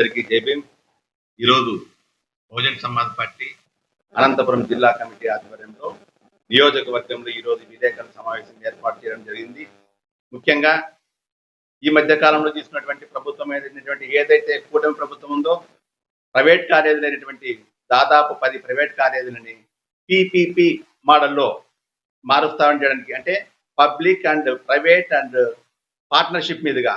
అందరికీ జై ఈరోజు బహుజన్ సమాజ్ పార్టీ అనంతపురం జిల్లా కమిటీ ఆధ్వర్యంలో నియోజకవర్గంలో ఈరోజు విలేకరుల సమావేశం ఏర్పాటు చేయడం జరిగింది. ముఖ్యంగా ఈ మధ్య కాలంలో తీసుకున్నటువంటి ప్రభుత్వం ఏదైనటువంటి ఏదైతే కూటమి ప్రభుత్వం ఉందో ప్రైవేట్ కాలేజీలు అయినటువంటి దాదాపు పది ప్రైవేట్ కాలేజీలని పిపిపి మోడల్లో మారుస్తామని చేయడానికి అంటే public and private and partnership మీదుగా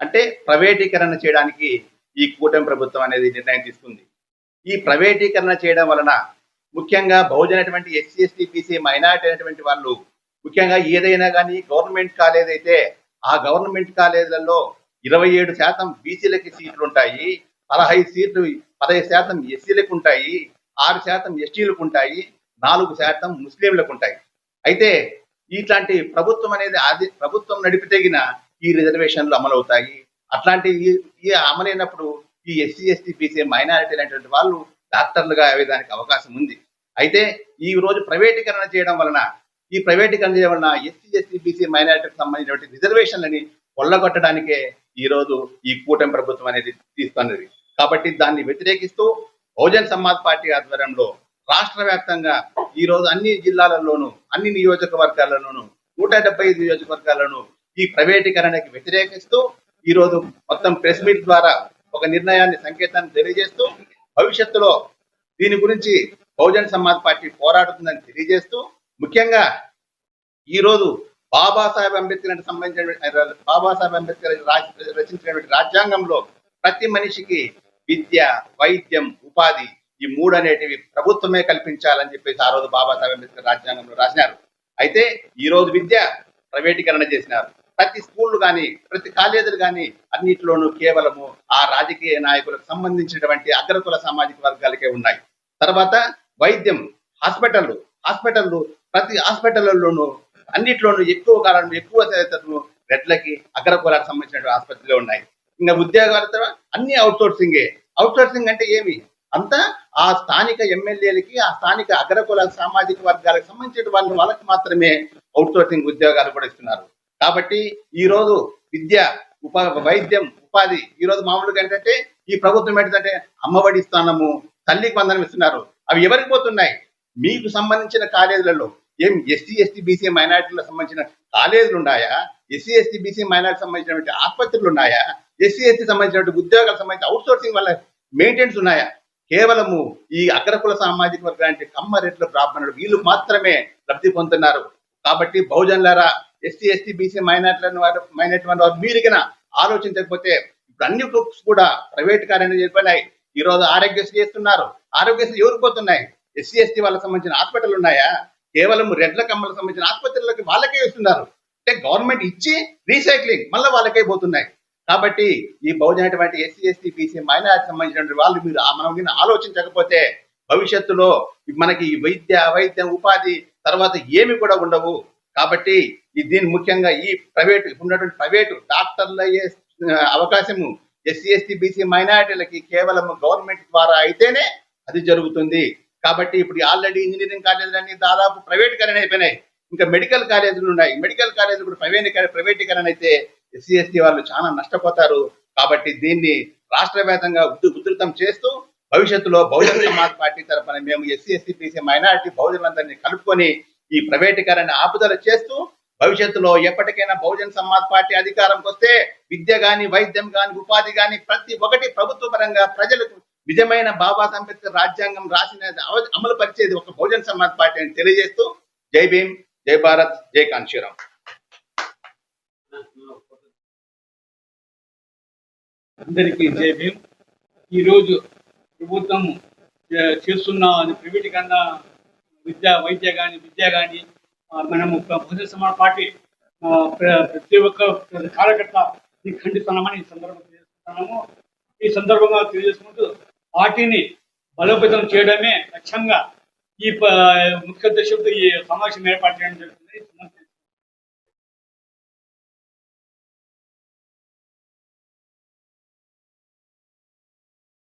అంటే ప్రైవేటీకరణ చేయడానికి ఈ కూటమి ప్రభుత్వం అనేది నిర్ణయం తీసుకుంది. ఈ ప్రైవేటీకరణ చేయడం వలన ముఖ్యంగా బహుజనటువంటి ఎస్సీ ఎస్టీ బీసీ మైనార్టీ అయినటువంటి వాళ్ళు ముఖ్యంగా ఏదైనా కానీ గవర్నమెంట్ కాలేజ్ అయితే ఆ గవర్నమెంట్ కాలేజీలలో ఇరవై ఏడు శాతం బీసీలకి సీట్లు ఉంటాయి పదహైదు సీట్లు పదహైదు శాతం ఎస్సీలకు ఉంటాయి ఆరు శాతం ఎస్టీలకు ఉంటాయి నాలుగు శాతం ముస్లింలకు ఉంటాయి. అయితే ఇట్లాంటి ప్రభుత్వం అనేది అది ప్రభుత్వం నడిపితేగిన ఈ రిజర్వేషన్లు అమలవుతాయి. అట్లాంటి ఈ- ఈ అమలైనప్పుడు ఈ ఎస్సీ ఎస్టీ బీసీ మైనారిటీ అనేటువంటి వాళ్ళు డాక్టర్లుగా అయ్యేదానికి అవకాశం ఉంది. అయితే ఈ రోజు ప్రైవేటీకరణ చేయడం వలన ఈ ప్రైవేటీకరణ చేయడం వలన ఎస్సీ ఎస్టీ బీసీ మైనారిటీకి సంబంధించినటువంటి రిజర్వేషన్లని కొల్లగొట్టడానికే ఈ రోజు ఈ కూటమి ప్రభుత్వం అనేది తీసుకున్నది కాబట్టి దాన్ని వ్యతిరేకిస్తూ బహుజన్ సమాజ్ పార్టీ ఆధ్వర్యంలో రాష్ట్ర వ్యాప్తంగా ఈ రోజు అన్ని జిల్లాలలోనూ అన్ని నియోజకవర్గాలలోనూ నూట డెబ్బై ఐదు నియోజకవర్గాలను ఈ ప్రైవేటీకరణకి వ్యతిరేకిస్తూ ఈ రోజు మొత్తం ప్రెస్ మీట్ ద్వారా ఒక నిర్ణయాన్ని సంకేతాన్ని తెలియజేస్తూ భవిష్యత్తులో దీని గురించి బహుజన్ సమాజ్ పార్టీ పోరాడుతుందని తెలియజేస్తూ ముఖ్యంగా ఈ రోజు బాబాసాహెబ్ అంబేద్కర్ సంబంధించిన బాబాసాహెబ్ అంబేద్కర్ రచించినటువంటి రాజ్యాంగంలో ప్రతి మనిషికి విద్య వైద్యం ఉపాధి ఈ మూడు అనేటివి ప్రభుత్వమే కల్పించాలని చెప్పేసి ఆ రోజు బాబాసాహెబ్ అంబేద్కర్ రాజ్యాంగంలో రాసినారు. అయితే ఈ రోజు విద్య ప్రైవేటీకరణ చేసినారు. ప్రతి స్కూళ్ళు కానీ ప్రతి కాలేజీలు కానీ అన్నిటిలోనూ కేవలము ఆ రాజకీయ నాయకులకు సంబంధించినటువంటి అగ్రకుల సామాజిక వర్గాలకే ఉన్నాయి. తర్వాత వైద్యం హాస్పిటల్ హాస్పిటల్ ప్రతి హాస్పిటల్లోనూ అన్నిట్లోనూ ఎక్కువ కాలం ఎక్కువ శాతం రెడ్లకి అగ్రకులాలకు సంబంధించిన ఆసుపత్రిలో ఉన్నాయి. ఇంకా ఉద్యోగాల అన్ని అవుట్ సోర్సింగే అవుట్ సోర్సింగ్ అంటే ఏమి? అంతా ఆ స్థానిక ఎమ్మెల్యేలకి ఆ స్థానిక అగ్రకుల సామాజిక వర్గాలకు సంబంధించిన వాళ్ళు వాళ్ళకి మాత్రమే అవుట్ సోర్సింగ్ ఉద్యోగాలు కూడా ఇస్తున్నారు. కాబట్టి ఈరోజు విద్య ఉపా వైద్యం ఉపాధి ఈరోజు మామూలుగా ఏంటంటే ఈ ప్రభుత్వం ఏంటంటే అమ్మఒడి స్థానము తల్లికి వందనం ఇస్తున్నారు. అవి ఎవరికి పోతున్నాయి? మీకు సంబంధించిన కాలేజీలలో. ఏం ఎస్సీ ఎస్టీ బీసీ మైనార్టీలకు సంబంధించిన కాలేజీలు ఉన్నాయా? ఎస్సీ ఎస్టీ బీసీ మైనార్టీ సంబంధించినటువంటి ఆసుపత్రులు ఉన్నాయా? ఎస్సీ ఎస్టీ సంబంధించినటువంటి ఉద్యోగాలకు సంబంధించిన అవుట్ సోర్సింగ్ వల్ల మెయింటెనెన్స్ ఉన్నాయా? కేవలము ఈ అగ్రకుల సామాజిక వర్గానికి కమ్మరెట్ల బ్రాహ్మణులు వీళ్ళు మాత్రమే లబ్ధి పొందుతున్నారు. కాబట్టి బహుజన్లరా ఎస్సీ ఎస్టీ బీసీ మైనార్టీలను వారు మైనార్టీ వారు మీరుగిన ఆలోచించకపోతే ఇప్పుడు అన్ని గ్రూప్స్ కూడా ప్రైవేట్ కార్యాలయం చెప్పినాయి ఈ రోజు ఆరోగ్యశ్రీ చేస్తున్నారు. ఆరోగ్యశ్రీ ఎవరికి పోతున్నాయి? ఎస్సీ ఎస్టీ వాళ్ళకి సంబంధించిన హాస్పిటల్ ఉన్నాయా? కేవలం రెడ్ల కమ్మలకు సంబంధించిన ఆసుపత్రులకి వాళ్ళకే ఇస్తున్నారు. అంటే గవర్నమెంట్ ఇచ్చి రీసైక్లింగ్ మళ్ళీ వాళ్ళకే పోతున్నాయి. కాబట్టి ఈ బహుజనటువంటి ఎస్సీ ఎస్టీ బీసీ మైనార్టీ సంబంధించినటువంటి వాళ్ళు మీరు మనం ఆలోచించకపోతే భవిష్యత్తులో మనకి ఈ వైద్య వైద్యం ఉపాధి తర్వాత ఏమి కూడా ఉండవు. కాబట్టి దీని ముఖ్యంగా ఈ ప్రైవేట్ ఉన్నటువంటి ప్రైవేటు డాక్టర్లు అయ్యే అవకాశము ఎస్సీ ఎస్టీ బీసీ మైనారిటీలకి కేవలం గవర్నమెంట్ ద్వారా అయితేనే అది జరుగుతుంది. కాబట్టి ఇప్పుడు ఆల్రెడీ ఇంజనీరింగ్ కాలేజీలన్నీ దాదాపు ప్రైవేటీకరణ అయిపోయినాయి. ఇంకా మెడికల్ కాలేజీలు ఉన్నాయి. మెడికల్ కాలేజీలు కూడా ప్రైవేట్ ప్రైవేటీకరణ అయితే ఎస్సీ ఎస్టీ వాళ్ళు చాలా నష్టపోతారు. కాబట్టి దీన్ని రాష్ట్ర వ్యాప్తంగా ఉధృతం చేస్తూ భవిష్యత్తులో బహుజన సమాజ్ పార్టీ తరఫున మేము ఎస్సీ ఎస్టీ బీసీ మైనారిటీ బహుజనులందరినీ కలుపుకొని ఈ ప్రైవేటీకరణ ఆపుదల చేస్తూ భవిష్యత్తులో ఎప్పటికైనా బహుజన్ సమాజ్ పార్టీ అధికారంకి వస్తే విద్య గాని వైద్యం గాని ఉపాధి గాని ప్రతి ఒక్కటి ప్రభుత్వ పరంగా ప్రజలకు నిజమైన బాబా అంబేద్కర్ రాజ్యాంగం రాసిన అమలు పరిచేది ఒక బహుజన్ సమాజ్ పార్టీ అని తెలియజేస్తూ జై భీమ్ జై భారత్ జై కాంశీరామ్. అందరికీ జై భీమ్. ఈరోజు ప్రభుత్వం చేస్తున్న ప్రైవేట్ కన్నా విద్య వైద్య కానీ విద్య కానీ మనము బహుజన సమాజ్ పార్టీ ఆ, ప్ర- ప్రతి ఒక్క కార్యకర్త ఖండిస్తున్నామని ఈ సందర్భంగా తెలియజేస్తున్నాము. ఈ సందర్భంగా తెలియజేసుకుంటూ పార్టీని బలోపేతం చేయడమే లక్ష్యంగా ఈ ముఖ్య ఉద్దేశంతో ఈ సమావేశం ఏర్పాటు చేయడం జరుగుతుంది.